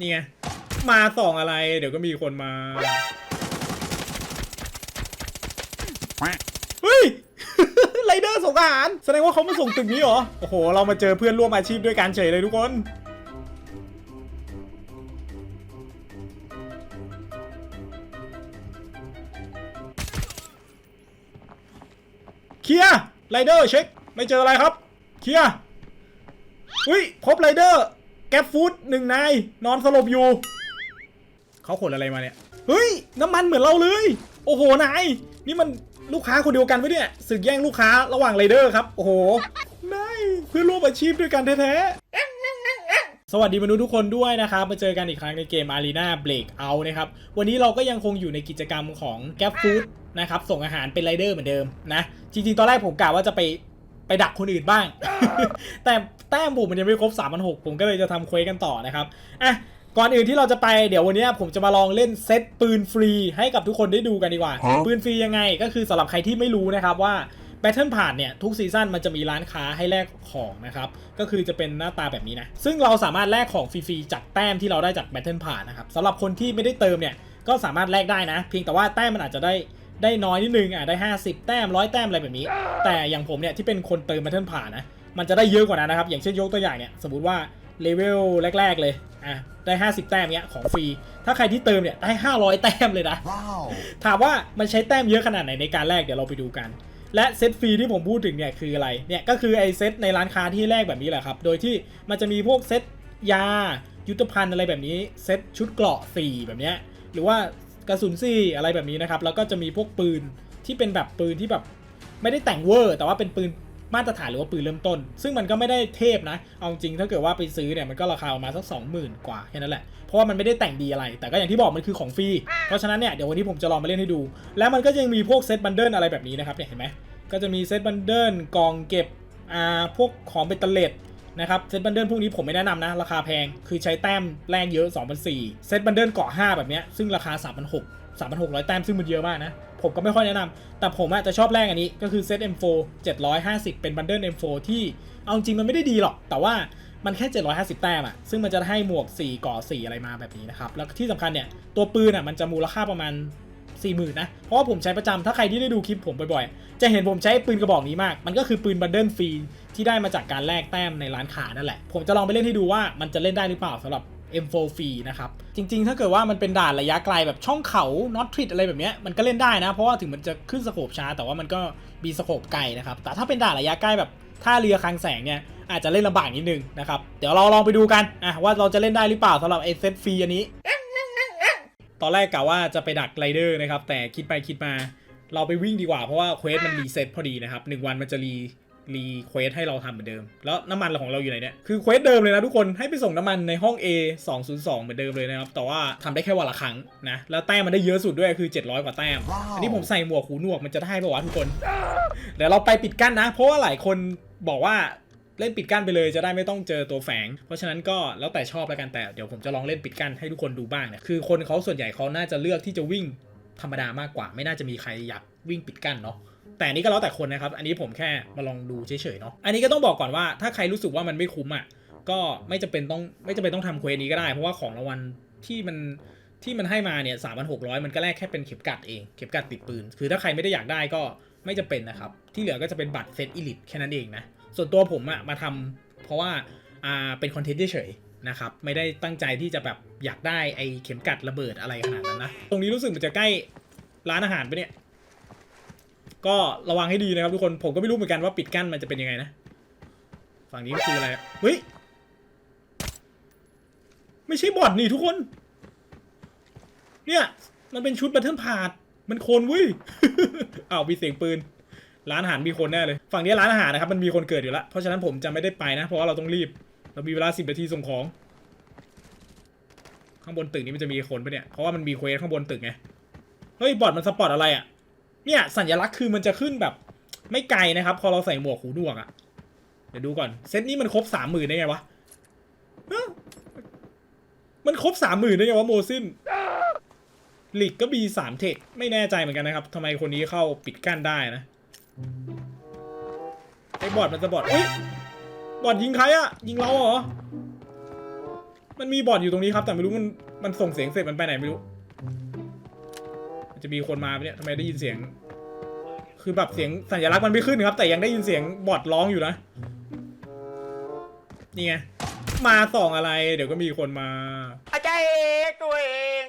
นี่ไง มาส่องอะไร เดี๋ยวก็มีคนมา เฮ้ย ไรเดอร์ส่งอาหาร แสดงว่าเขามาส่งตึกนี้เหรอ โอ้โห เรามาเจอเพื่อนร่วมอาชีพด้วยกันเฉยเลยทุกคนเคลียร์ไรเดอร์เช็ค ไม่เจออะไรครับ เคลียร์อุ้ยพบไรเดอร์ แก๊ปฟู้ดหนึ่งนายนอนสลบอยู่ เขาขนอะไรมาเนี่ย เฮ้ย น้ำมันเหมือนเราเลย โอ้โห นาย นี่มันลูกค้าคนเดียวกันไปะเนี่ยศึกแย่งลูกค้าระหว่างไรเดอร์ครับ โอ้โหนายเพื่อนร่วมอาชีพด้วยกันแท้ๆสวัสดีมนุษย์ทุกคนด้วยนะครับ มาเจอกันอีกครั้งในเกม Arena Breakout นะครับ วันนี้เราก็ยังคงอยู่ในกิจกรรมของ Gap Food นะครับ ส่งอาหารเป็นไรเดอร์เหมือนเดิมนะ จริงๆ ตอนแรกผมกะว่าจะไป ไปดักคนอื่นบ้าง แต่แต้มผมมันยังไม่ครบ3 6 0 0ผมก็เลยจะทำเควสกันต่อนะครับอะก่อนอื่นที่เราจะไปเดี๋ยววันนี้ผมจะมาลองเล่นเซตปืนฟรีให้กับทุกคนได้ดูกันดีกว่าฮะปืนฟรียังไงก็คือสำหรับใครที่ไม่รู้นะครับว่า Battle Pass เนี่ยทุกซีซั่นมันจะมีร้านค้าให้แลกของนะครับก็คือจะเป็นหน้าตาแบบนี้นะ ซึ่งเราสามารถแลกของฟรีๆจากแต้มที่เราได้จาก Battle Pass นะครับสำหรับคนที่ไม่ได้เติมเนี่ยก็สามารถแลกได้นะ เพียงแต่ว่าแต้มมันอาจจะได้ ได้น้อยนิดนึงอะได้ 50 แต้มร้อยแต้มอะไรแบบนี้ แต่อย่างผมเนี่ยที่เป็นคนเติม Battle Pass นะมันจะได้เยอะกว่านั้นนะครับอย่างเช่นยกตัวอย่างเนี่ยสมมติว่าเลเวลแรก ๆเลยอะได้ 50 แต้มเนี้ยของฟรี ถ้าใครที่เติมเนี่ยได้ 500 แต้มเลยนะ Wow. ถามว่ามันใช้แต้มเยอะขนาดไหนในการแลกเดี๋ยวเราไปดูกัน และเซตฟรีที่ผมพูดถึงเนี่ยคืออะไรเนี่ยก็คือไอเซตในร้านค้าที่แลกแบบนี้แหละครับ โดยที่มันจะมีพวกเซตยายุทธภัณฑ์อะไรแบบนี้เซตชุดเกราะ4แบบเนี้ยหรือว่า กระสุนซี่อะไรแบบนี้นะครับ แล้วก็จะมีพวกปืนที่เป็นแบบปืนที่แบบไม่ได้แต่งเวอร์ แต่ว่าเป็นปืนมาตรฐานหรือว่าปืนเริ่มต้น ซึ่งมันก็ไม่ได้เทพนะ เอาจริงถ้าเกิดว่าไปซื้อเนี่ยมันก็ราคาประมาณสัก 20,000 กว่าแค่นั้นแหละ เพราะว่ามันไม่ได้แต่งดีอะไร แต่ก็อย่างที่บอกมันคือของฟรี เพราะฉะนั้นเนี่ยเดี๋ยววันนี้ผมจะลองมาเล่นให้ดู แล้วมันก็ยังมีพวกเซตบันเดิลอะไรแบบนี้นะครับเนี่ยเห็นไหมก็จะมีเซตบันเดิลกล่องเก็บอ่าพวกของเบตเตอร์เลด นะครับเซตบันเดิลพวกนี้ผมไม่แนะนำนะ ราคาแพงคือใช้แต้มแรงเยอะ2,004เซตบันเดิลเกาะ5แบบเนี้ยซึ่งราคา 3,600 3,600 แต้มซึ่งมันเยอะมากนะ ผมก็ไม่ค่อยแนะนำแต่ผมอะจะชอบแรกอันนี้ก็คือเซต M4 750 เป็นบันเดิล M4 ที่เอาจริงมันไม่ได้ดีหรอก แต่ว่ามันแค่ 750 แต้มอะซึ่งมันจะให้หมวก 4 ก่อ 4 อะไรมาแบบนี้นะครับ แล้วที่สำคัญเนี่ย ตัวปืนอะมันจะมูลค่าประมาณ 40,000นะ เพราะว่าผมใช้ประจำถ้าใครที่ได้ดูคลิปผมบ่อยๆ จะเห็นผมใช้ปืนกระบอกนี้มาก มันก็คือปืนบันเดิลฟรีที่ได้มาจากการแลกแต้มในร้านค้านั่นแหละ ผมจะลองไปเล่นให้ดูว่ามันจะเล่นได้หรือเปล่าสำหรับ M4 ฟรีนะครับ จริงๆ ถ้าเกิดว่ามันเป็นด่านระยะไกลแบบช่องเขานอตทริดอะไรแบบนี้มันก็เล่นได้นะ เพราะว่าถึงมันจะขึ้นสโคปช้า แต่ว่ามันก็มีสโคปไกลนะครับ แต่ถ้าเป็นด่านระยะใกล้แบบท่าเรือคลังแสงเนี่ยอาจจะเล่นลำบากนิดนึงนะครับ เดี๋ยวเราลองไปดูกันอะว่าเราจะเล่นได้หรือเปล่าสำหรับไอเซตฟรีอันนี้ ตอนแรกกะว่าจะไปดักไรเดอร์นะครับ แต่คิดไปคิดมา เราไปวิ่งดีกว่าเพราะว่าเควสมันรีเซ็ตพอดีนะครับหนึ่งวันมันจะรีรีเควสให้เราทำเหมือนเดิม แล้วน้ำมันของเราอยู่ไหนเนี่ย คือเควสเดิมเลยนะทุกคน ให้ไปส่งน้ำมันในห้อง A 202 เหมือนเดิมเลยนะครับ แต่ว่าทำได้แค่วันละครั้งนะ แล้วแต้มมันได้เยอะสุดด้วยคือ 700 กว่าแต้มว้าวอันนี้ผมใส่หมวกหูหนวกมันจะได้ปะวะทุกคน เดี๋ยวเราไปปิดกั้นนะ เพราะว่าหลายคนบอกว่า เล่นปิดกั้นไปเลยจะได้ไม่ต้องเจอตัวแฝง เพราะฉะนั้นก็แล้วแต่ชอบแล้วกันแต่เดี๋ยวผมจะลองเล่นปิดกั้นให้ทุกคนดูบ้างเนี่ยคือคนเขาส่วนใหญ่เขาน่าจะเลือกที่จะวิ่งธรรมดามากกว่า ไม่น่าจะมีใครอยากวิ่งปิดกั้นเนาะแต่นนี้ก็แล้วแต่คนนะครับ อันนี้ผมแค่มาลองดูเฉยๆเนาะ อันนี้ก็ต้องบอกก่อนว่าถ้าใครรู้สึกว่ามันไม่คุ้มอะ ก็ไม่จำเป็นต้องไม่จำเป็นต้องทำเควสนี้ก็ได้ เพราะว่าของรางวัลที่มันที่มันให้มาเนี่ยสามพันหกร้อยมันก็แลกแค่เป็นเข็มกัดเอง เข็มกัดติดปืน คือถ้าใครไม่ได้อยากได้ก็ไม่จำเป็นนะครับ ที่เหลือก็จะเป็นบัตรเซตอิลิทแค่นั้นเองนะ ส่วนตัวผมอะมาทำเพราะว่าอ่าเป็นคอนเทนต์เฉยนะครับไม่ได้ตั้งใจที่จะแบบอยากได้ไอ้เข็มกัดระเบิดอะไรขนาดนั้นนะ ตรงนี้รู้สึกมันจะใกล้ร้านอาหารไปเนี่ย ก็ระวังให้ดีนะครับทุกคนผมก็ไม่รู้เหมือนกันว่าปิดกั้นมันจะเป็นยังไงนะ ฝั่งนี้คืออะไรเฮ้ยไม่ใช่บอทนี่ทุกคน เนี่ย มันเป็นชุดบัตเทิลพาดมันโคนเว้ยอ้าวมีเสียงปืน ร้านอาหารมีคนแน่เลย ฝั่งนี้ร้านอาหารนะครับมันมีคนเกิดอยู่แล้ว เพราะฉะนั้นผมจะไม่ได้ไปนะ เพราะว่าเราต้องรีบ เรามีเวลาสิบนาทีส่งของ ข้างบนตึกนี้มันจะมีคนปะเนี่ย เพราะว่ามันมีเควสข้างบนตึกไง เฮ้ยบอทมันสปอร์ตอะไรอะ่ะ เนี่ยสัญลักษณ์คือมันจะขึ้นแบบ ไม่ไกลนะครับ พอเราใส่หมวกหูหนวกอะ่ะ เดี๋ยวดูก่อน เซตนี้มันครบสามหมื่นได้ไงวะ มันครบสามหมื่นได้ไงวะโมซินหลีกก็บีสามเทค ไม่แน่ใจเหมือนกันนะครับทำไมคนนี้เข้าปิดกั้นได้นะ ไอ้บอดมันจะบอดเฮ้ยบอดยิงใครอะยิงเราเหรอ มันมีบอทอยู่ตรงนี้ครับ แต่ไม่รู้มันมันส่งเสียงเสร็จมันไปไหนไม่รู้มันจะมีคนมาไหมเนี่ยทำไมได้ยินเสียง คือแบบเสียงสัญลักษณ์มันไม่ขึ้นครับ แต่ยังได้ยินเสียงบอทร้องอยู่นะนี่ไงมาส่องอะไร เดี๋ยวก็มีคนมาอาจารย์เอกตัวเอง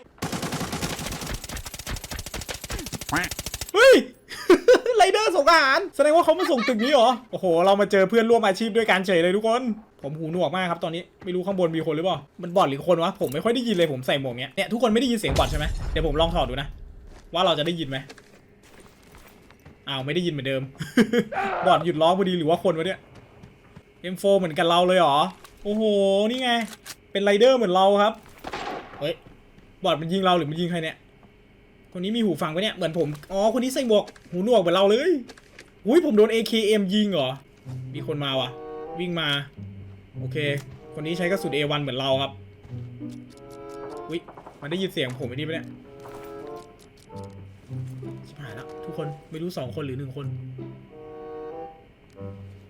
เฮ้ย ไรเดอร์ส่งอาหาร แสดงว่าเขามาส่งตึกนี้เหรอ โอ้โห เรามาเจอเพื่อนร่วมอาชีพด้วยกันเฉยเลยทุกคน ผมหูหนวกมากครับตอนนี้ ไม่รู้ข้างบนมีคนหรือเปล่า มันบอดหรือคนวะ ผมไม่ค่อยได้ยินเลยผมใส่หมวกเนี้ย เนี่ยทุกคนไม่ได้ยินเสียงบอดใช่ไหมเดี๋ยวผมลองถอดดูนะ ว่าเราจะได้ยินไหมอ้าวไม่ได้ยินเหมือนเดิม บอดหยุดร้องพอดีหรือว่าคนวะเนี่ย M4 เหมือนกันเราเลยเหรอ โอ้โห นี่ไง เป็นไรเดอร์เหมือนเราครับ เฮ้ย บอดมันยิงเราหรือมันยิงใครเนี่ย คนนี้มีหูฟังปะเนี่ย เหมือนผม อ๋อ คนนี้ใส่หมวก หูหนวกเหมือนเราเลย อุ้ยผมโดน AKM ยิงเหรอ มีคนมาว่ะ วิ่งมา โอเค คนนี้ใช้กระสุน A1 เหมือนเราครับ อุ้ยมันได้ยินเสียงผมไอ้นี่ปะเนี่ยชิบหายแล้วทุกคน ไม่รู้สองคนหรือหนึ่งคน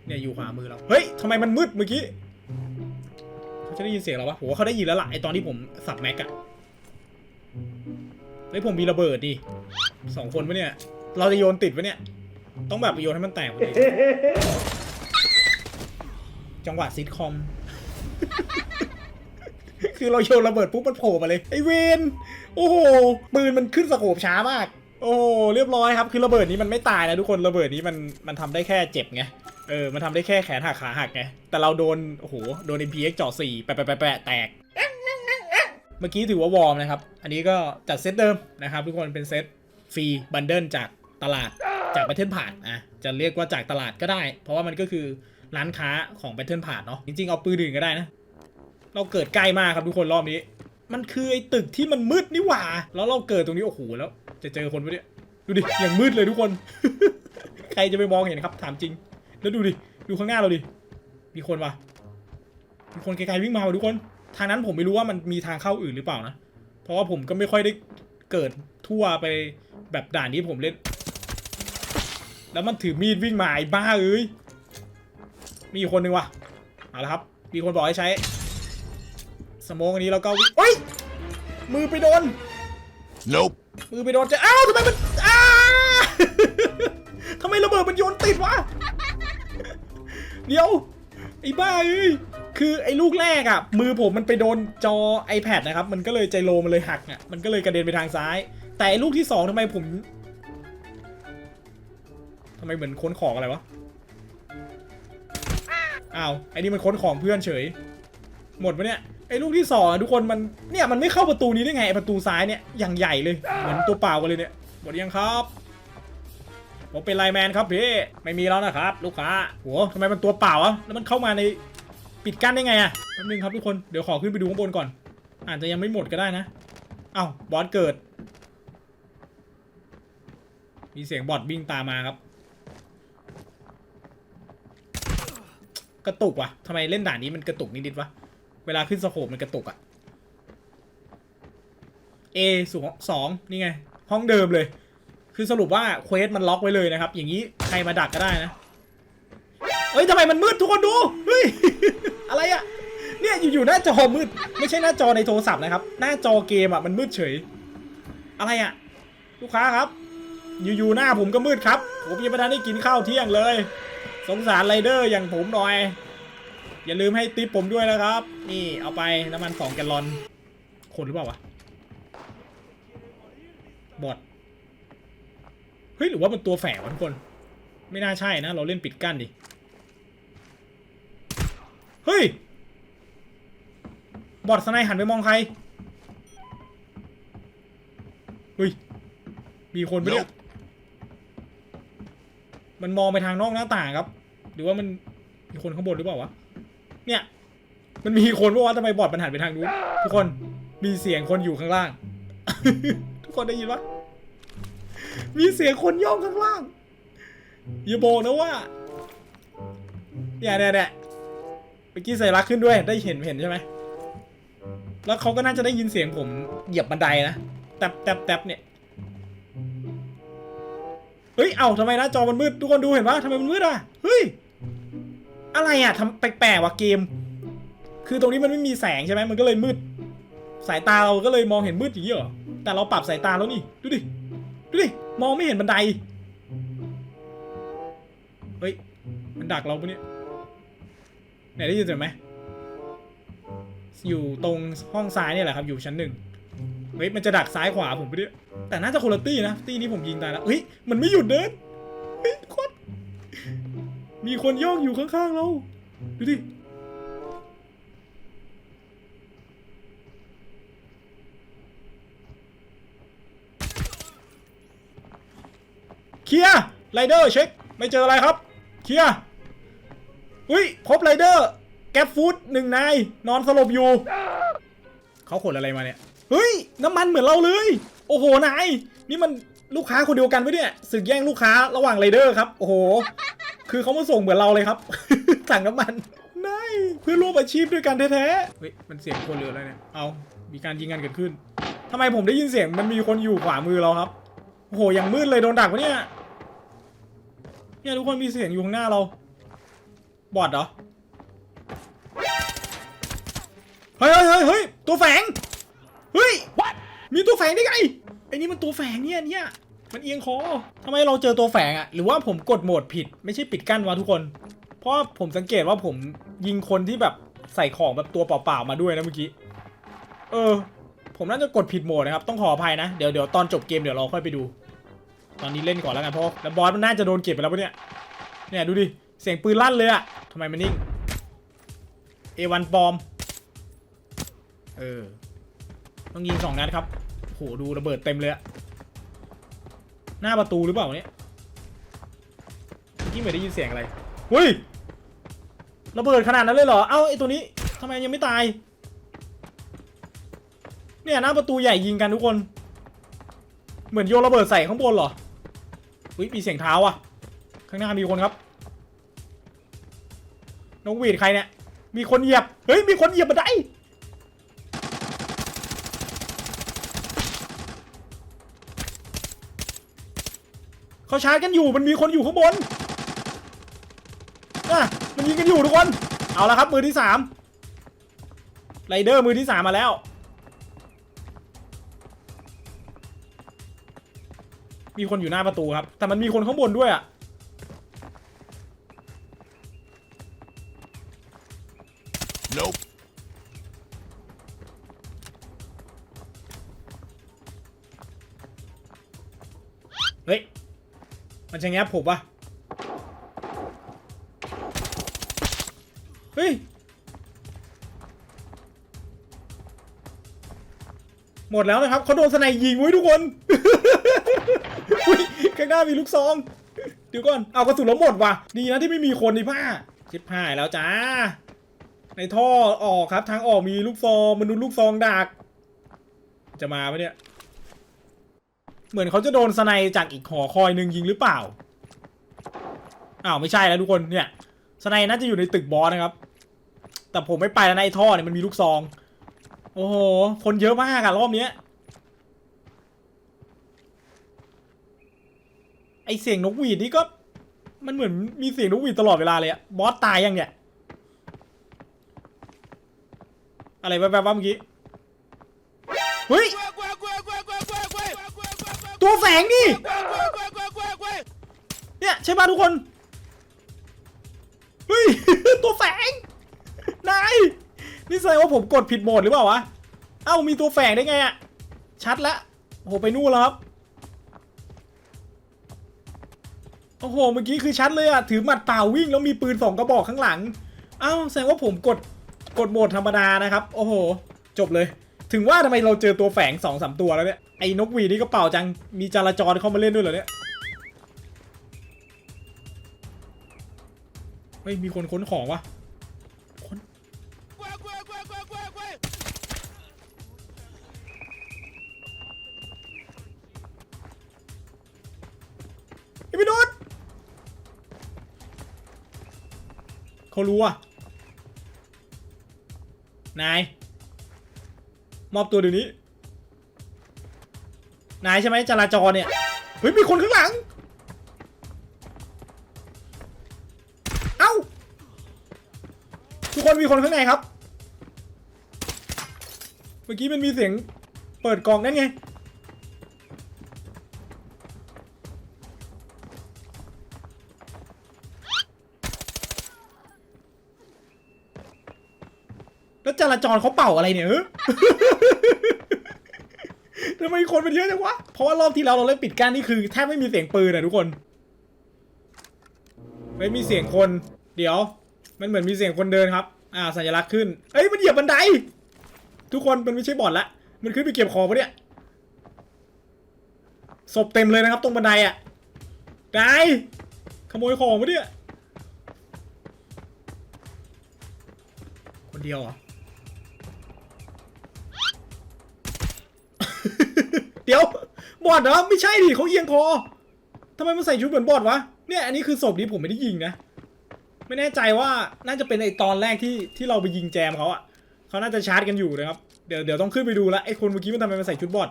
เนี่ยอยู่ขวามือเรา เฮ้ยทำไมมันมืดเมื่อกี้เขาจะได้ยินเสียงเราปะผมว่าเขาได้ยินแล้วล่ะไอตอนที่ผมสับแม็กอะ เฮ้ยผมมีระเบิดดิสองคนปะเนี่ย เราจะโยนติดปะเนี่ย ต้องแบบโยนให้มันแตกพอดีจังหวะซิทคอม คือเราโยนระเบิดปุ๊บมันโผล่มาเลย ไอเวนโอ้โหปืนมันขึ้นสโคปช้ามาก โอ้เรียบร้อยครับ คือระเบิดนี้มันไม่ตายนะทุกคนระเบิดนี้มันมันทำได้แค่เจ็บไงเออ มันทำได้แค่แขนหักขาหักไง แต่เราโดน โอ้โห โดน MPX เจาะสี่แปะแปะแปะแตก เมื่อกี้ถือว่าวอร์มนะครับ อันนี้ก็จัดเซตเดิมนะครับ ทุกคนเป็นเซตฟรีบันเดิลจากตลาดจากแบทเทิลผ่านอะจะเรียกว่าจากตลาดก็ได้ เพราะว่ามันก็คือร้านค้าของแบทเทิลผ่านเนาะจริงๆ เอาปืนอื่นก็ได้นะ เราเกิดใกล้มากครับทุกคนรอบนี้ มันคือไอ้ตึกที่มันมืดนี่หว่า แล้วเราเกิดตรงนี้โอ้โหแล้ว จะเจอคนปะเนี่ยดูดิอย่างมืดเลยทุกคน ใครจะไปมองเห็นครับ ถามจริง แล้วดูดิดูข้างหน้าเราดิมีคนวะมีคนไกลๆวิ่งมาว่ะทุกคน ทางนั้นผมไม่รู้ว่ามันมีทางเข้าอื่นหรือเปล่านะ เพราะว่าผมก็ไม่ค่อยได้เกิดทั่วไปแบบด่านนี้ผมเล่น แล้วมันถือมีดวิ่งมาไอ้บ้าเอ้ย มีอีกคนนึงว่ะ เอาละครับ มีคนบอกให้ใช้สโมองอันนี้แล้วก็วิ่งเฮ้ย มือไปโดน Nope. มือไปโดนจะอ้าวทำไมมันอ้าทำไมระเบิดมันโยนติดวะ เดี๋ยวไอ้บ้าเอ้ย คือไอ้ลูกแรกอะ่ะมือผมมันไปโดนจอ iPad นะครับ มันก็เลยใจโลมันเลยหักอะมันก็เลยกระเด็นไปทางซ้าย แต่ไอ้ลูกที่สองทำไมผมทำไมเหมือนค้นของอะไรวะอ้าวไอ้นี่มันค้นของเพื่อนเฉย หมดปะเนี่ยไอ้ลูกที่สองทุกคนมันเนี่ยมันไม่เข้าประตูนี้ได้ไงประตูซ้ายเนี่ยอย่างใหญ่เลยเหมือนตัวเปล่ากันเลยเนี่ยหมดยังครับผมเป็นไลแมนครับพี่ไม่มีแล้วนะครับ ลูกค้าโหทำไมมันตัวเปล่าอะแล้วมันเข้ามาใน ปิดกั้นได้ไงอะแป๊บนึงครับทุกคน เดี๋ยวขอขึ้นไปดูข้างบนก่อน อาจจะยังไม่หมดก็ได้นะ เอ้าบอสเกิด มีเสียงบอทวิ่งตามมาครับ กระตุกว่ะทำไมเล่นด่านนี้มันกระตุกนิดๆวะ เวลาขึ้นสโคปมันกระตุกอะ A สูงสองนี่ไง ห้องเดิมเลย คือสรุปว่าเควสมันล็อกไว้เลยนะครับ อย่างนี้ใครมาดักก็ได้นะ เฮ้ยทำไมมันมืดทุกคนดู เฮ้ย อะไรอะเนี่ยอยู่ๆหน้าจอมืด ไม่ใช่หน้าจอในโทรศัพท์นะครับ หน้าจอเกมอะมันมืดเฉย อะไรอะลูกค้าครับ อยู่ๆหน้าผมก็มืดครับ ผมยังไม่ทันได้กินข้าวเที่ยงเลย สงสารไรเดอร์อย่างผมหน่อย อย่าลืมให้ติปผมด้วยนะครับ นี่เอาไปน้ำมันสองแกลลอน คนหรือเปล่าวะ บอดเฮ้ยหรือว่ามันตัวแฝงวะทุกคน ไม่น่าใช่นะ เราเล่นปิดกั้นดิ เฮ้ย บอดสไนหันไปมองใคร เฮ้ย มีคนไปะเนี่ย Nope. มันมองไปทางนอกหน้าต่างครับ หรือว่ามันมีคนข้างบนหรือเปล่าวะ เนี่ย มันมีคนเพราะว่าทำไมบอดมันหันไปทางนู้นทุกคน มีเสียงคนอยู่ข้างล่าง ทุกคนได้ยินปะมีเสียงคนย่องข้างล่างอย่าบอกนะว่าเนี่ยเนี่ยเนี่ยเมื่อกี้ใส่รักขึ้นด้วยได้เห็นเห็นใช่ไหมแล้วเขาก็น่าจะได้ยินเสียงผมเหยียบบันไดนะแตบแตบแตบเนี่ยเฮ้ยเอ้าทำไมน้าจอมันมืดทุกคนดูเห็นปะทำไมมันมืดอะเฮ้ยอะไรอะทำแปลกๆว่ะเกม คือตรงนี้มันไม่มีแสงใช่ไหมมันก็เลยมืด สายตาเราก็เลยมองเห็นมืดอย่างนี้เหรอแต่เราปรับสายตาแล้วนี่ดูดิดูดิมองไม่เห็นบันไดเฮ้ยมันดักเราปะเนี่ย ไหนได้ยินเสียงไหมอยู่ตรงห้องซ้ายเนี่ยแหละครับอยู่ชั้นหนึ่งเฮ้ยมันจะดักซ้ายขวาผมไปเนี่ยแต่น่าจะคนละตี้นะตี้นี้ผมยิงตายแล้วเฮ้ยมันไม่หยุดเดินเฮ้ยคนมีคนย่องอยู่ข้างๆเราดูดิเคลียร์ไรเดอร์เช็ค ไม่เจออะไรครับ เคลียร์ อุ้ยพบไรเดอร์แก๊ปฟู้ดหนึ่งนายนอนสลบอยู่ เขาขนอะไรมาเนี่ย เฮ้ย น้ำมันเหมือนเราเลย โอ้โห นาย นี่มันลูกค้าคนเดียวกันปะเนี่ยสึกแย่งลูกค้าระหว่างไรเดอร์ครับ โอ้โห คือเขามาส่งเหมือนเราเลยครับ สั่งน้ำมันนายเพื่อร่วมอาชีพด้วยกันแท้ๆ เฮ้ย มันเสียงคนเรืออะไรเนี่ย เอา มีการยิงกันเกิดขึ้นทำไมผมได้ยินเสียงมันมีคนอยู่ขวามือเราครับ โอ้โห อย่างมืดเลยโดนดักวะเนี่ย เนี่ยทุกคนมีเสียงอยู่ข้างหน้าเรา บอดเหรอ เฮ้ยเฮ้ยเฮ้ยเฮ้ยตัวแฝง เฮ้ยมีตัวแฝงได้ไง ไอ้นี่มันตัวแฝงเนี่ยเนี่ย มันเอียงคอทำไมเราเจอตัวแฝงอะหรือว่าผมกดโหมดผิด ไม่ใช่ปิดกั้นวะทุกคน เพราะว่าผมสังเกตว่าผมยิงคนที่แบบใส่ของแบบตัวเปล่าๆมาด้วยนะเมื่อกี้ เออ ผมน่าจะกดผิดโหมดนะครับ ต้องขออภัยนะ เดี๋ยวเดี๋ยวตอนจบเกมเดี๋ยวเราค่อยไปดู ตอนนี้เล่นก่อนแล้วกันเพราะแล้วบอสมันน่าจะโดนเก็บไปแล้วปะเนี่ย เนี่ยดูดิ เสียงปืนลั่นเลยอะ ทำไมมันนิ่ง A1 ปลอม เออ ต้องยิงสองนัดครับ โห ดูระเบิดเต็มเลยอะหน้าประตูหรือเปล่าเนี่ยเมื่ไม่ได้ยินเสียงอะไรเฮ้ย ระเบิดขนาดนั้นเลยเหรอ เอ้าไอตัวนี้ทำไมยังไม่ตาย เนี่ยหน้าประตูใหญ่ยิงกันทุกคน เหมือนโยนระเบิดใส่ข้างบนเหรออุ้ยมีเสียงเท้าอะ ข้างหน้ามีคนครับ น้องวีดใครเนี่ย มีคนเหยียบ เฮ้ย มีคนเหยียบบันไดเขาชาร์จกันอยู่ มันมีคนอยู่ข้างบนอะมันยิงกันอยู่ทุกคน เอาละครับ มือที่สามไรเดอร์มือที่สามมาแล้ว มีคนอยู่หน้าประตูครับ แต่มันมีคนข้างบนด้วยอะ มันจะแงบผมปะเฮ้ย หมดแล้วนะครับเขาโดนสไนยิงไว้ยทุกคนหุยข้างหน้ามีลูกซองเดี๋ยวก่อน เอากระสุนแล้วหมดว่ะ ดีนะที่ไม่มีคนในผ้า ชิบหายแล้วจ้า ในท่อออกครับ ทางออกมีลูกซองมนุษย์ลูกซองดัก จะมาปะเนี่ย เหมือนเขาจะโดนสไนจากอีกหอคอยหนึ่งยิงหรือเปล่า อ้าวไม่ใช่แล้วทุกคนเนี่ยสไนน่าจะอยู่ในตึกบอสนะครับ แต่ผมไม่ไปแล้วนะไอ้ท่อเนี่ยมันมีลูกซอง โอ้โห คนเยอะมากอะรอบเนี้ย ไอเสียงนกหวีดนี่ก็ มันเหมือนมีเสียงนกหวีดตลอดเวลาเลยอะบอสตายยังเนี่ย อะไรแวบๆว่าเมื่อกี้ เฮ้ย ตัวแฝงนี่เนี่ยใช่ป่ะทุกคนเฮ้ยตัวแฝงนายนี่แสดงว่าผมกดผิดโหมดหรือเปล่าวะเอ้ามีตัวแฝงได้ไงอะชัดละโอ้โหไปนู่นแล้วครับโอ้โหเมื่อกี้คือชัดเลยอะถือหมัดเปล่าวิ่งแล้วมีปืนสองกระบอกข้างหลังเอ้าแสดงว่าผมกดกดโหมดธรรมดานะครับ โอ้โห จบเลย ถึงว่าทำไมเราเจอตัวแฝงสองสามตัวแล้วเนี่ย ไอ้นกหวีนี่ก็เป่าจัง มีจราจรเข้ามาเล่นด้วยเหรอเนี่ย เฮ้ย มีคนค้นของวะคนไอ้พี่นุชเขารู้อะนาย มอบตัวเดี๋ยวนี้ นายใช่ไหมจราจรเนี่ย เฮ้ย มีคนข้างหลัง เอ้า ทุกคนมีคนข้างในครับ เมื่อกี้มันมีเสียงเปิดกล่องนั่นไง ราจรเขาเป่าอะไรเนี่ยเออทำไมคนมันเยอะจังวะ เพราะว่ารอบที่แล้วเราเล่นปิดกั้นนี่คือแทบไม่มีเสียงปืนอะทุกคน ไม่มีเสียงคน เดี๋ยว มันเหมือนมีเสียงคนเดินครับ อ่า สัญลักษณ์ขึ้น เอ้ย มันเหยียบบันได ทุกคนมันไม่ใช่บอดละ มันขึ้นไปเก็บของปะเนี่ย ศพเต็มเลยนะครับ ตรงบันไดอะได้ขโมยของปะเนี่ย คนเดียวเห เดี๋ยวบอดเหรอไม่ใช่ดิเขาเอียงคอทำไมมันใส่ชุดเหมือนบอดวะเนี่ยอันนี้คือศพนี้ผมไม่ได้ยิงนะไม่แน่ใจว่าน่าจะเป็นไอตอนแรกที่ที่เราไปยิงแจมเขาอะเขาน่าจะชาร์จกันอยู่นะครับเดี๋ยวเดี๋ยวต้องขึ้นไปดูล้วไอคนเมื่อกี้มันทำไมมันใส่ชุดบอด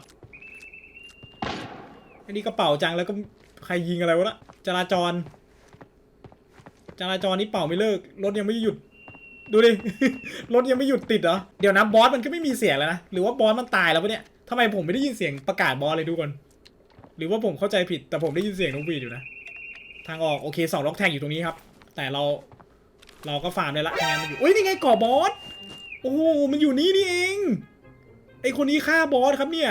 อันนี้กระเป๋าจังแล้วก็ใครยิงอะไรวะละจราจร จราจรนี่เป่าไม่เลิกรถยังไม่หยุด ดูดิ รถยังไม่หยุดติดเหรอ เดี๋ยวนะบอสมันก็ไม่มีเสียงแล้วนะ หรือว่าบอสมันตายแล้วปะเนี่ย ทำไมผมไม่ได้ยินเสียงประกาศบอสเลยทุกคน หรือว่าผมเข้าใจผิดแต่ผมได้ยินเสียงนกหวีดอยู่นะ ทางออกโอเคสองล็อกแทงอยู่ตรงนี้ครับ แต่เราเราก็ฟาร์มได้ละทางานมันอยู่อุ้ยนี่ไงก่อบอส โอ้โหมันอยู่นี่นี่เอง ไอคนนี้ฆ่าบอสครับเนี่ย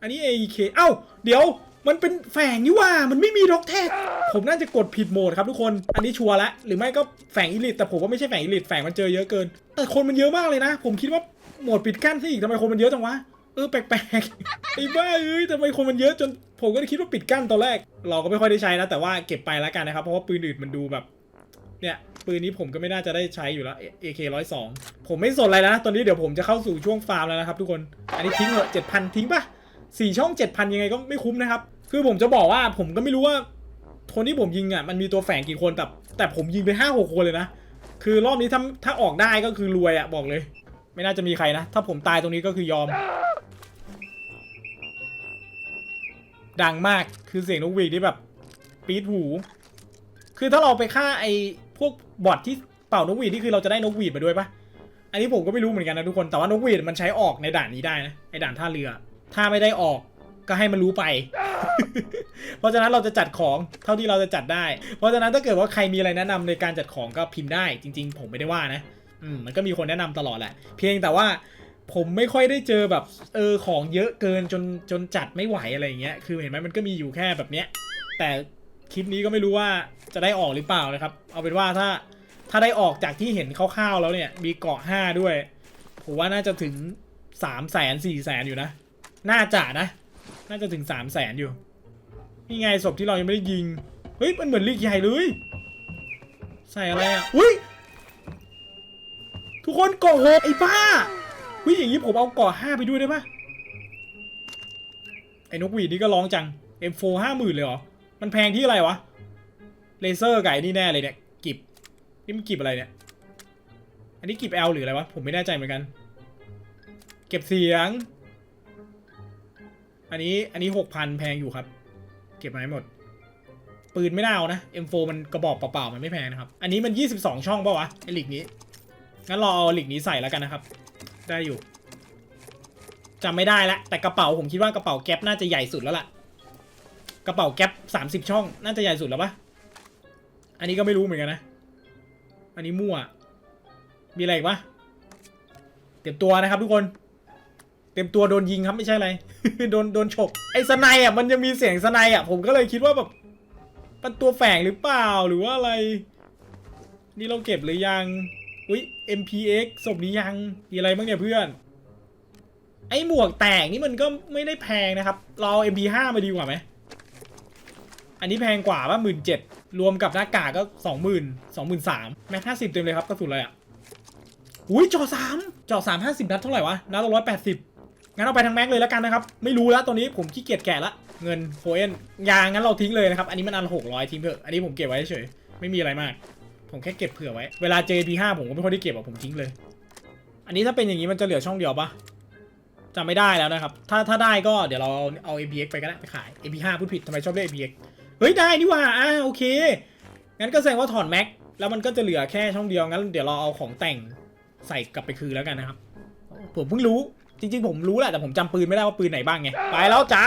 อันนี้ AK เอ้า เดี๋ยวมันเป็นแฝงนี่ว่ามันไม่มีล็อกแท็กผมน่าจะกดผิดโหมดครับทุกคน อันนี้ชัวร์ละหรือไม่ก็แฝงอิลิทแต่ผมว่าไม่ใช่แฝงอิลิทแฝงมันเจอเยอะเกิน แต่คนมันเยอะมากเลยนะ ผมคิดว่าโหมดปิดกั้นซะอีกทำไมคนมันเยอะจังวะ เออแปลกๆไอ้บ้าเอ้ยทำไมคนมันเยอะจนผมก็คิดว่าปิดกั้นตอนแรก เราก็ไม่ค่อยได้ใช้นะแต่ว่าเก็บไปแล้วกันนะครับ เพราะว่าปืนอื่นมันดูแบบ เนี่ยปืนนี้ผมก็ไม่น่าจะได้ใช้อยู่แล้ว AK 102ผมไม่สนอะไรแล้วนะตอนนี้เดี๋ยวผมจะเข้าสู่ช่วงฟาร์มแล้วนะครับทุกคนอันนี้ทิ้งเหอะ7,000 ทิ้งปะสี่ช่อง 7,000 ยังไงก็ไม่คุ้มนะครับ คือผมจะบอกว่าผมก็ไม่รู้ว่าคนที่ผมยิงอะมันมีตัวแฝงกี่คนแต่แต่ผมยิงไปห้าหกคนเลยนะคือรอบนี้ถ้าถ้าออกได้ก็คือรวยอะบอกเลย ไม่น่าจะมีใครนะ ถ้าผมตายตรงนี้ก็คือยอม ดังมากคือเสียงนกหวีดที่แบบปี๊ดหู คือถ้าเราไปฆ่าไอ้พวกบอทที่เป่านกหวีดนี่คือเราจะได้นกหวีดมาด้วยปะอันนี้ผมก็ไม่รู้เหมือนกันนะทุกคนแต่ว่านกหวีดมันใช้ออกในด่านนี้ได้นะไอ้ด่านท่าเรือ ถ้าไม่ได้ออกก็ให้มันรู้ไป เพราะฉะนั้นเราจะจัดของเท่าที่เราจะจัดได้ เพราะฉะนั้นถ้าเกิดว่าใครมีอะไรแนะนำในการจัดของก็พิมพ์ได้ จริง ๆ ผมไม่ได้ว่านะ อืมมันก็มีคนแนะนำตลอดแหละ เพียงแต่ว่า ผมไม่ค่อยได้เจอแบบเออของเยอะเกินจนจนจัดไม่ไหวอะไรเงี้ยคือเห็นไหมมันก็มีอยู่แค่แบบเนี้ย แต่คลิปนี้ก็ไม่รู้ว่าจะได้ออกหรือเปล่านะครับ เอาเป็นว่าถ้าถ้าได้ออกจากที่เห็นคร่าวๆแล้วเนี่ย มีเกาะห้าด้วยผมว่าน่าจะถึงสามแสนสี่แสนอยู่นะ น่าจะนะ น่าจะถึงสามแสนอยู่นี่ไงศพที่เรายังไม่ได้ยิงเฮ้ยมันเหมือนลีกใหญ่เลย ใส่อะไรอะอุ้ยทุกคนเกาะหกไอ้บ้า ฮ้ยอย่างนี้ผมเอากาะห้าไปด้วยได้ปะไอ้นกหวีดนี่ก็ร้องจัง M4 ห้าหมื่นเลยเหรอ มันแพงที่อะไรวะ เลเซอร์ไก่นี่แน่เลยเนี่ยกิบนี่มันกิบอะไรเนี่ย อันนี้กิบ L หรืออะไรวะ ผมไม่แน่ใจเหมือนกัน เก็บเสียง อันนี้อันนี้หกพันแพงอยู่ครับ เก็บมาให้หมด ปืนไม่น่าเอานะ M4 มันกระบอกเปล่าๆมันไม่แพงนะครับ อันนี้มัน 22 ช่องป่าวะไอหลีกนี้ งั้นราเอาหลีกนี้ใส่แล้วกันนะครับ ได้อยู่จำไม่ได้ละแต่กระเป๋าผมคิดว่ากระเป๋าแก๊ปน่าจะใหญ่สุดแล้วล่ะ กระเป๋าแก๊ป30ช่อง น่าจะใหญ่สุดแล้วปะอันนี้ก็ไม่รู้เหมือนกันนะ อันนี้มั่ว มีอะไรอีกปะเตรียมตัวนะครับทุกคน เตรียมตัวโดนยิงครับไม่ใช่อะไร โดนโดนฉก ไอ้สไนอะมันยังมีเสียงสไนอะ ผมก็เลยคิดว่าแบบมันตัวแฝงหรือเปล่าหรือว่าอะไร นี่เราเก็บหรือยัง อุ๊ย MPX ศพนี้ยังมีอะไรบ้างเนี่ยเพื่อน ไอหมวกแตกนี่มันก็ไม่ได้แพงนะครับ เราเอ MP5 มาดีกว่าไหม อันนี้แพงกว่าว่าหมื่นเจ็ดรวมกับหน้ากากก็สองหมื่นสองหมื่นสามแม็กห้าสิบเต็มเลยครับกระสุนอะไรอะอุ้ยจอสามจอสามห้าสิบนัดเท่าไหร่วะ นัดละร้อยแปดสิบงั้นเอาไปทั้งแม็กเลยแล้วกันนะครับ ไม่รู้แล้วตอนนี้ผมขี้เกียจแกะละ เงินโคเอนยางงั้นเราทิ้งเลยนะครับ อันนี้มันอันหกร้อยทิ้งเถอะ อันนี้ผมเก็บไว้เฉย ไม่มีอะไรมาก ผมแค่เก็บเผื่อไว้ เวลา JP5 ผมก็ไม่ค่อยได้เก็บอะผมทิ้งเลย อันนี้ถ้าเป็นอย่างนี้มันจะเหลือช่องเดียวปะจำไม่ได้แล้วนะครับ ถ้าถ้าได้ก็เดี๋ยวเราเอาเอา MPX ไปก็ได้ไปขาย MP5 พูดผิดทำไมชอบเรียก MPX เฮ้ยได้นี่ว่าอ่าโอเค งั้นก็แสดงว่าถอนแม็กแล้วมันก็จะเหลือแค่ช่องเดียวงั้นเดี๋ยวเราเอาของแต่งใส่กลับไปคืนแล้วกันนะครับ ผมเพิ่งรู้จริงๆผมรู้แหละแต่ผมจำปืนไม่ได้ว่าปืนไหนบ้างไงไปแล้วจ้า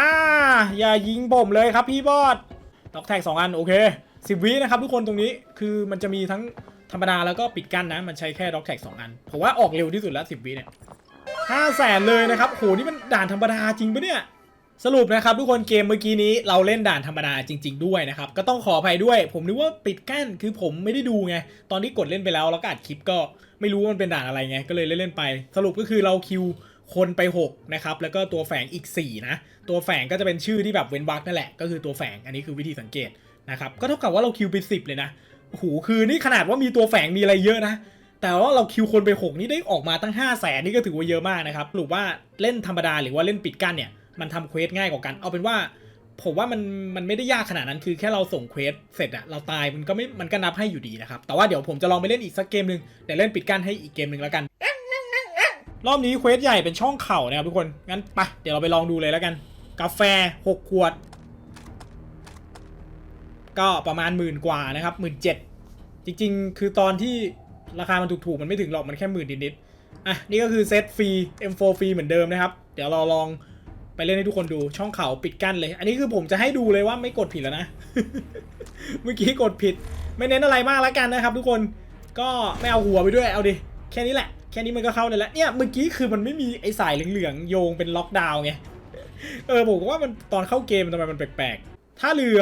อย่ายิงผมเลยครับพี่บอสล็อกแท็กสองอันโอเค สิบวินะครับทุกคนตรงนี้คือมันจะมีทั้งธรรมดาแล้วก็ปิดกั้นนะ มันใช้แค่ล็อกแท็กสองอัน ผมว่าออกเร็วที่สุดแล้วสิบวิเนี่ยห้าแสนเลยนะครับโหนี่มันด่านธรรมดาจริงปะเนี่ยสรุปนะครับทุกคนเกมเมื่อกี้นี้เราเล่นด่านธรรมดาจริง ๆ ด้วยนะครับก็ต้องขออภัยด้วย ผมนึกว่าปิดกั้นคือผมไม่ได้ดูไงตอนที่กดเล่นไปแล้วแล้วก็อัดคลิปก็ไม่รู้ว่ามันเป็นด่านอะไรไงก็เลยเล่นๆไป สรุปก็คือเราคิวคนไป6นะครับแล้วก็ตัวแฝงอีก4นะตัวแฝงก็จะเป็นชื่อที่แบบเว้นวรรคนั่นแหละก็คือตัวแฝงอันนี้คือวิธีสังเกต นะครับก็เท่ากับว่าเราคิวไป 10 เลยนะโอ้โหคือนี่ขนาดว่ามีตัวแฝงมีอะไรเยอะนะ แต่ว่าเราคิวคนไป 6 นี่ได้ออกมาตั้ง 5 0 0แสนนี่ก็ถือว่าเยอะมากนะครับหรือว่าเล่นธรรมดาหรือว่าเล่นปิดกั้นเนี่ยมันทำเควสง่ายกว่ากัน เอาเป็นว่าผมว่ามันมันไม่ได้ยากขนาดนั้นคือแค่เราส่งเควสเสร็จอะเราตายมันก็ไม่มันก็นับให้อยู่ดีนะครับแต่ว่าเดี๋ยวผมจะลองไปเล่นอีกสักเกมหนึ่งเดี๋ยวเล่นปิดกั้นให้อีกเกมหนึ่งแล้วกัน รอบนี้เควสใหญ่เป็นช่องเข่านะครับทุกคนงั้นไปเดี๋ยวเราไปลองดูเลยแล้วกัน กาแฟ 6 ขวด ก็ประมาณหมื่นกว่านะครับหมื่นเจ็ดจริงๆ คือตอนที่ราคามันถูกๆ มันไม่ถึงหรอกมันแค่หมื่นนิดๆอะนี่ก็คือเซตฟรี M4 ฟรีเหมือนเดิมนะครับ เดี๋ยวเราลองไปเล่นให้ทุกคนดูช่องเขาปิดกั้นเลย อันนี้คือผมจะให้ดูเลยว่าไม่กดผิดแล้วนะ เมื่อกี้กดผิด ไม่เน้นอะไรมากแล้วกันนะครับ ทุกคนก็ไม่เอาหัวไปด้วยเอาดิแค่นี้แหละแค่นี้มันก็เข้าเลยแล้วเนี่ยเมื่อกี้คือมันไม่มีไอ้สายเหลืองๆโยงเป็นล็อกดาวน์ไงเออผมก็ว่ามันตอนเข้าเกมทำไมมันแปลกๆท่าเรือ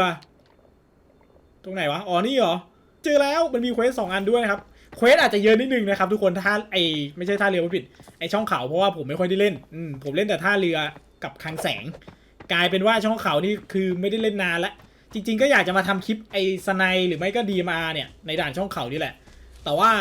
ตรงไหนวะ อ๋อ นี่เหรอ เจอแล้ว มันมีเควสสองอันด้วยนะครับ เควสอาจจะเยอะนิดนึงนะครับทุกคน ท่าไอไม่ใช่ท่าเรือผิด ไอช่องเขาเพราะว่าผมไม่ค่อยได้เล่น อืม ผมเล่นแต่ท่าเรือกับคังแสง กลายเป็นว่าช่องเขานี่คือไม่ได้เล่นนานล้วจริง ๆ ก็อยากจะมาทำคลิปไอ้สไนหรือไม่ก็ DMR เนี่ย ในด่านช่องเขานี่แหละ แต่ว่า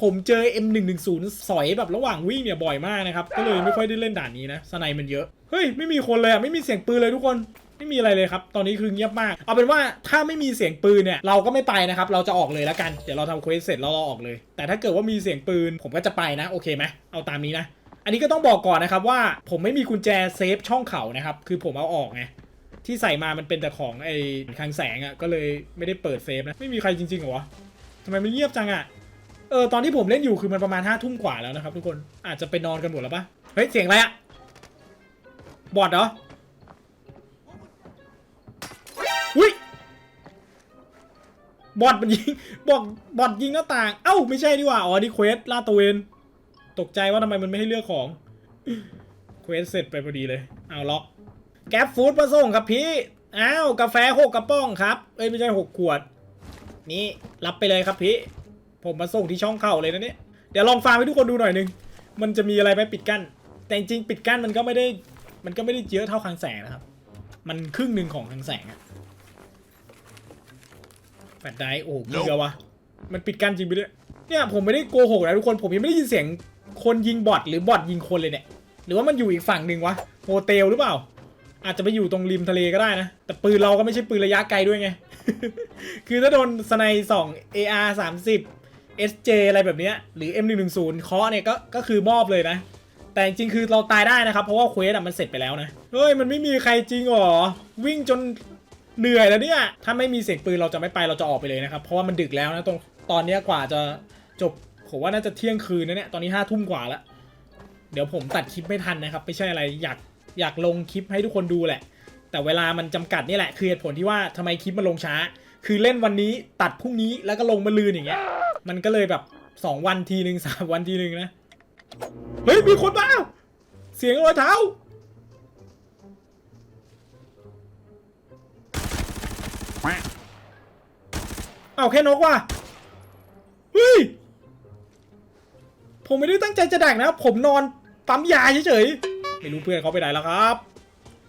ผมเจอ M110 สอยแบบระหว่างวิ่งเนี่ยบ่อยมากนะครับ ก็เลยไม่ค่อยได้เล่นด่านนี้นะ สไนมันเยอะ เฮ้ย ไม่มีคนเลยอะ ไม่มีเสียงปืนเลยทุกคน ไม่มีอะไรเลยครับ ตอนนี้คือเงียบมาก เอาเป็นว่าถ้าไม่มีเสียงปืนเนี่ยเราก็ไม่ไปนะครับ เราจะออกเลยแล้วกัน เดี๋ยวเราทำเควสเสร็จแล้วเราออกเลย แต่ถ้าเกิดว่ามีเสียงปืนผมก็จะไปนะโอเคไหมเอาตามนี้นะ อันนี้ก็ต้องบอกก่อนนะครับว่าผมไม่มีกุญแจเซฟช่องเขานะครับ คือผมเอาออกไงที่ใส่มามันเป็นแต่ของไอ้คลังแสงอะ่ะก็เลยไม่ได้เปิดเซฟนะ ไม่มีใครจริงๆเหรอวะทำไมมันเงียบจังอะ่ะเออตอนที่ผมเล่นอยู่คือมันประมาณห้าทุ่มกว่าแล้วนะครับทุกคนอาจจะไปนอนกันหมดแล้วปะเฮ้ยเสียงอะไรอะบอดเหรอ บอดมันยิงบอกบอดยิงหน้าต่าง เอ้าไม่ใช่ดีกว่า อ๋อนี่เควสลาดตระเวน ตกใจว่าทำไมมันไม่ให้เลือกของ เควสเสร็จไปพอดีเลย เอาล็อก แก๊ปฟู้ดมาส่งครับพี่ อ้าวกาแฟหกกระป๋องครับ เอ้ยไม่ใช่หกขวด นี่รับไปเลยครับพี่ ผมมาส่งที่ช่องเข่าเลยนะเนี่ย เดี๋ยวลองฟังให้ทุกคนดูหน่อยนึง มันจะมีอะไรไหมปิดกั้น แต่จริงปิดกั้นมันก็ไม่ได้ มันก็ไม่ได้เยอะเท่าคลังแสงนะครับ มันครึ่งหนึ่งของคลังแสงอะ ลชไดรฟ์โอ้โหเกลือวะมันปิดกั้นจริงไปด้วยเนี่ยผมไม่ได้โกหกนะทุกคนผมยังไม่ได้ยินเสียงคนยิงบอทหรือบอทยิงคนเลยเนี่ยหรือว่ามันอยู่อีกฝั่งหนึ่งวะโฮเทลหรือเปล่า อาจจะไปอยู่ตรงริมทะเลก็ได้นะ แต่ปืนเราก็ไม่ใช่ปืนระยะไกลด้วยไง คือถ้าโดนสไนสอง AR 30 SJ อะไรแบบเนี้ยหรือ M110 เคาะเนี่ยก็ก็คือมอบเลยนะ แต่จริงๆคือเราตายได้นะครับ เพราะว่าเควสอะมันเสร็จไปแล้วนะ เฮ้ย มันไม่มีใครจริงหรอ วิ่งจน เหนื่อยแล้วเนี่ย ถ้าไม่มีเสียงปืนเราจะไม่ไปเราจะออกไปเลยนะครับ เพราะว่ามันดึกแล้วนะตรงตอนนี้กว่าจะจบผมว่าน่าจะเที่ยงคืนนะเนี่ยตอนนี้ห้าทุ่มกว่าแล้ว เดี๋ยวผมตัดคลิปไม่ทันนะครับ ไม่ใช่อะไรอยากอยากลงคลิปให้ทุกคนดูแหละ แต่เวลามันจำกัดนี่แหละคือเหตุผลที่ว่าทำไมคลิปมันลงช้า คือเล่นวันนี้ตัดพรุ่งนี้แล้วก็ลงมาลืนอย่างเงี้ย มันก็เลยแบบ 2 วันทีหนึ่งสามวันทีหนึ่งนะเฮ้ยมีคนมาเสียงรอยเท้า เอาแค่นกว่ะเฮ้ย ผมไม่ได้ตั้งใจจะดักนะ ผมนอนปั๊มยาเฉยๆ ไม่รู้เพื่อนเขาไปไหนแล้วครับ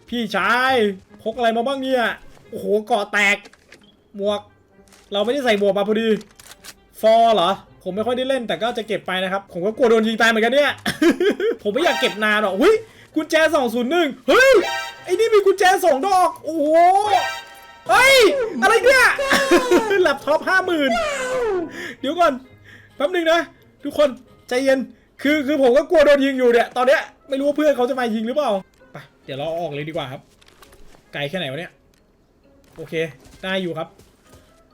พี่ชายพกอะไรมาบ้างเนี่ย โอ้โหเกาะแตก หมวก เราไม่ได้ใส่หมวกมาพอดี ฟอร์เหรอ ผมไม่ค่อยได้เล่นแต่ก็จะเก็บไปนะครับ ผมก็กลัวโดนยิงตายเหมือนกันเนี่ย ผมไม่อยากเก็บนานหรอกหุ้ยกุญแจ201เฮ้ย ไอ้นี่มีกุญแจสองดอก โอ้โห เฮ้ย อะไรเนี่ยแล็ปท็อปห้าหมื่นเดี๋ยวก่อน แป๊บหนึงนะ ทุกคนใจเย็น คือคือผมก็กลัวโดนยิงอยู่เนี่ย ตอนเนี้ยไม่รู้ว่าเพื่อนเขาจะมายิงหรือเปล่า ไป เดี๋ยวเราออกเลยดีกว่าครับ ไกลแค่ไหนวะเนี่ย โอเค ได้อยู่ครับ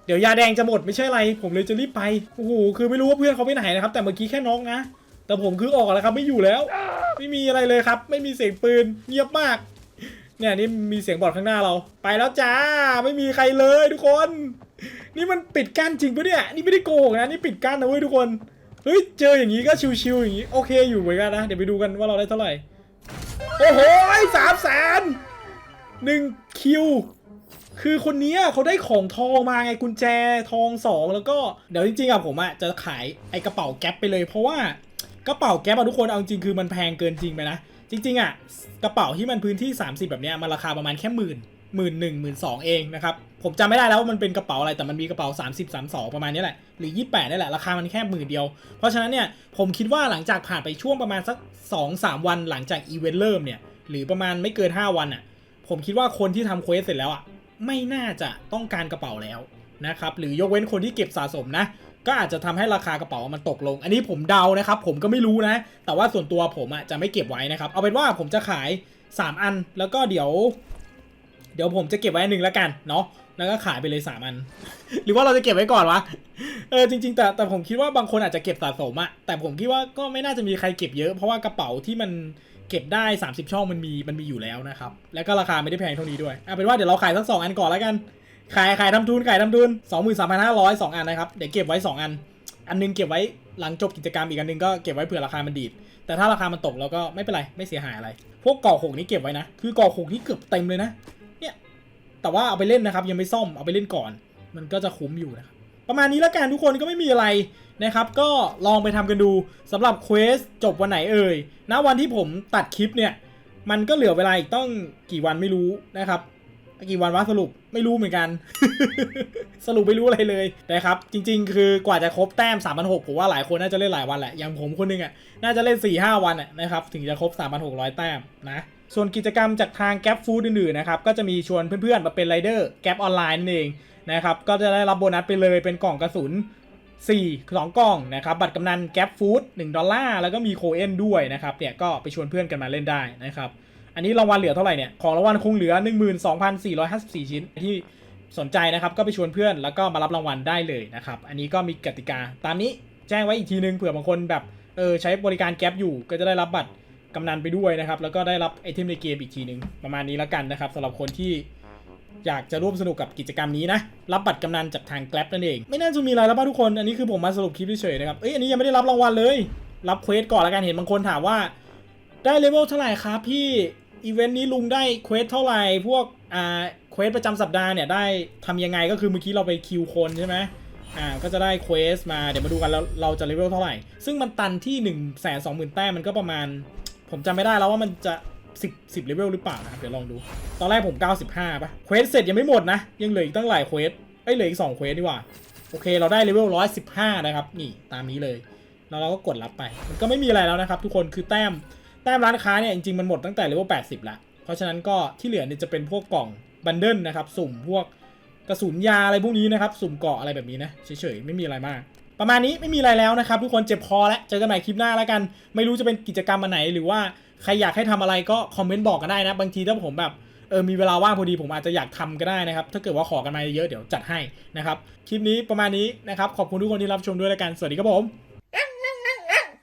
เดี๋ยวยาแดงจะหมดไม่ใช่อะไร ผมเลยจะรีบไป โอ้โห คือไม่รู้ว่าเพื่อนเขาไปไหนนะครับ แต่เมื่อกี้แค่น้องนะ แต่ผมคือออกแล้วครับ ไม่อยู่แล้ว ไม่มีอะไรเลยครับ ไม่มีเสียงปืน เงียบมาก เนี่ยนี่มีเสียงบอดข้างหน้าเรา ไปแล้วจ้าไม่มีใครเลยทุกคน นี่มันปิดกั้นจริงปะเนี่ยนี่ไม่ได้โกหกนะนี่ปิดกั้นนะเว้ยทุกคนเฮ้ยเจออย่างนี้ก็ชิวๆอย่างนี้โอเคอยู่เหมือนกันนะเดี๋ยวไปดูกันว่าเราได้เท่าไหร่โอ้โหสามแสนหนึ่งคิวคือคนนี้เขาได้ของทองมาไงกุญแจทองสองแล้วก็เดี๋ยวจริงๆอะผมอะจะขายไอกระเป๋าแก๊ปไปเลยเพราะว่ากระเป๋าแก๊ปอะทุกคนเอาจริงคือมันแพงเกินจริงไปนะ จริงๆอะกระเป๋าที่มันพื้นที่ 30 แบบเนี้ยมันราคาประมาณแค่หมื่นหมื่นหนึ่งหมื่นสองเองนะครับผมจำไม่ได้แล้วว่ามันเป็นกระเป๋าอะไรแต่มันมีกระเป๋า 30 32 ประมาณนี้แหละหรือ 28นี่แหละราคามันแค่หมื่นเดียว เพราะฉะนั้นเนี่ยผมคิดว่าหลังจากผ่านไปช่วงประมาณสัก 2-3 วันหลังจากอีเวนต์เริ่มเนี่ยหรือประมาณไม่เกิน 5 วันอะผมคิดว่าคนที่ทำเควสเสร็จแล้วอะไม่น่าจะต้องการกระเป๋าแล้วนะครับหรือยกเว้นคนที่เก็บสะสมนะ ก็อาจจะทำให้ราคากระเป๋ามันตกลง อันนี้ผมเดานะครับ ผมก็ไม่รู้นะ แต่ว่าส่วนตัวผมอะจะไม่เก็บไว้นะครับ เอาเป็นว่าผมจะขาย 3 อัน แล้วก็เดี๋ยว เดี๋ยวผมจะเก็บไว้อันหนึ่งแล้วกันเนาะ แล้วก็ขายไปเลย 3 อัน หรือว่าเราจะเก็บไว้ก่อนวะ เออจริง ๆ แต่แต่ผมคิดว่าบางคนอาจจะเก็บสะสมอะแต่ผมคิดว่าก็ไม่น่าจะมีใครเก็บเยอะ เพราะว่ากระเป๋าที่มันเก็บได้ 30 ช่องมันมีมันมีอยู่แล้วนะครับ แล้วก็ราคาไม่ได้แพงเท่านี้ด้วยเอาเป็นว่าเดี๋ยวเราขายทั้งสองอันก่อนแล้วกัน ขายขายทำทุนขายทำทุน23,500สามพันห้าร้อยสองอันนะครับ เดี๋ยวเก็บไว้2อัน อันนึงเก็บไว้หลังจบกิจกรรมอีกอันนึงก็เก็บไว้เผื่อราคามันดีด แต่ถ้าราคามันตกเราก็ไม่เป็นไรไม่เสียหายอะไร พวกก่อหกนี่เก็บไว้นะ คือก่อหกนี่เกือบเต็มเลยนะ เนี่ย แต่ว่าเอาไปเล่นนะครับยังไม่ซ่อมเอาไปเล่นก่อน มันก็จะคุ้มอยู่นะครับประมาณนี้แล้วกันทุกคนก็ไม่มีอะไรนะครับ ก็ลองไปทำกันดูสำหรับเควสจบวันไหนเอ่ยณวันที่ผมตัดคลิปเนี่ย มันก็เหลือเวลาอีกต้องกี่วันไม่รู้นะครับ กี่วันวะสรุปไม่รู้เหมือนกัน สรุปไม่รู้อะไรเลยนะครับ จริง ๆ คือกว่าจะครบแต้ม3 6 0 0ผมว่าหลายคนน่าจะเล่นหลายวันแหละอย่างผมคนหนึงอะน่าจะเล่น 4 5 วันอะนะครับถึงจะครบ 3,600 แต้มนะส่วนกิจกรรมจากทางแก p ฟู้ดอื่นๆนะครับก็จะมีชวนเพื่อนๆมาเป็นไรเดอร์แก p ออนไลน์นั่นเองนะครับก็จะได้รับโบนัสไปเลยเป็นกล่องกระสุน4 2กล่องนะครับบัตรกำนันแก p ฟู้ด1ดอลลาร์แล้วก็มีโคเอนด้วยนะครับเนี่ยก็ไปชวนเพื่อนกันมาเล่นได้นะครับ อันนี้รางวัลเหลือเท่าไหร่เนี่ย ของรางวัลคงเหลือ 12,454 ชิ้น ที่สนใจนะครับ ก็ไปชวนเพื่อนแล้วก็มารับรางวัลได้เลยนะครับ อันนี้ก็มีกติกา ตามนี้แจ้งไว้อีกทีนึงเผื่อบางคนแบบ เออใช้บริการแก๊ปอยู่ ก็จะได้รับบัตรกำนันไปด้วยนะครับ แล้วก็ได้รับไอเทมในเกมอีกทีนึง ประมาณนี้แล้วกันนะครับสำหรับคนที่อยากจะร่วมสนุกกับกิจกรรมนี้นะ รับบัตรกำนันจากทางแกล็บนั่นเอง ไม่น่าจะมีอะไรแล้วป่ะทุกคน อันนี้คือผมมาสรุปคลิปเฉยๆนะครับ เอ้ย อันนี้ยังไม่ได้รับรางวัลเลย รับเควสก่อนแล้วกัน เห็นบางคนถามว่า ได้เลเวลเท่าไหร่ครับพี่ อีเวนต์นี้ลุงได้เควสเท่าไหร่ พวกอ่าเควสประจำสัปดาห์เนี่ยได้ทำยังไงก็คือเมื่อกี้เราไปคิวคนใช่ไหมอ่าก็จะได้เควสมาเดี๋ยวมาดูกันแล้วเราจะเลเวลเท่าไหร่ ซึ่งมันตันที่1นึ่งแสนสองหมื่นแต้มมันก็ประมาณ ผมจำไม่ได้แล้วว่ามันจะ 10 10เลเวลหรือเปล่านะครับเดี๋ยวลองดู ตอนแรกผม 95ป่ะเควสเสร็จยังไม่หมดนะ ยังเหลืออีกตั้งหลายเควสเอ้ยเหลืออีก2เควสดีกว่าโอเคเราได้เลเวล115 นะครับ นี่ตามนี้เลย แล้วเราก็กดรับไป มันก็ไม่มีอะไรแล้วนะครับ ทุกคนคือแต้ม แต้มร้านค้าเนี่ยจริงๆมันหมดตั้งแต่เลเวล80ละเพราะฉะนั้นก็ที่เหลือเนี่ยจะเป็นพวกกล่องบันเดิลนะครับสุ่มพวกกระสุนยาอะไรพวกนี้นะครับสุ่มเกาะอะไรแบบนี้นะเฉยๆไม่มีอะไรมาก ประมาณนี้ไม่มีอะไรแล้วนะครับ ทุกคนเจ็บคอแล้วเจอกันใหม่คลิปหน้าแล้วกัน ไม่รู้จะเป็นกิจกรรมอันไหน หรือว่าใครอยากให้ทำอะไรก็คอมเมนต์บอกกันได้นะบางทีถ้าผมแบบเออมีเวลาว่างพอดีผมอาจจะอยากทำก็ได้นะครับ ถ้าเกิดว่าขอกันมาเยอะเดี๋ยวจัดให้นะครับคลิปนี้ประมาณนี้นะครับขอบคุณทุกคนที่รับชมด้วยแล้วกันสวัสดีครับผม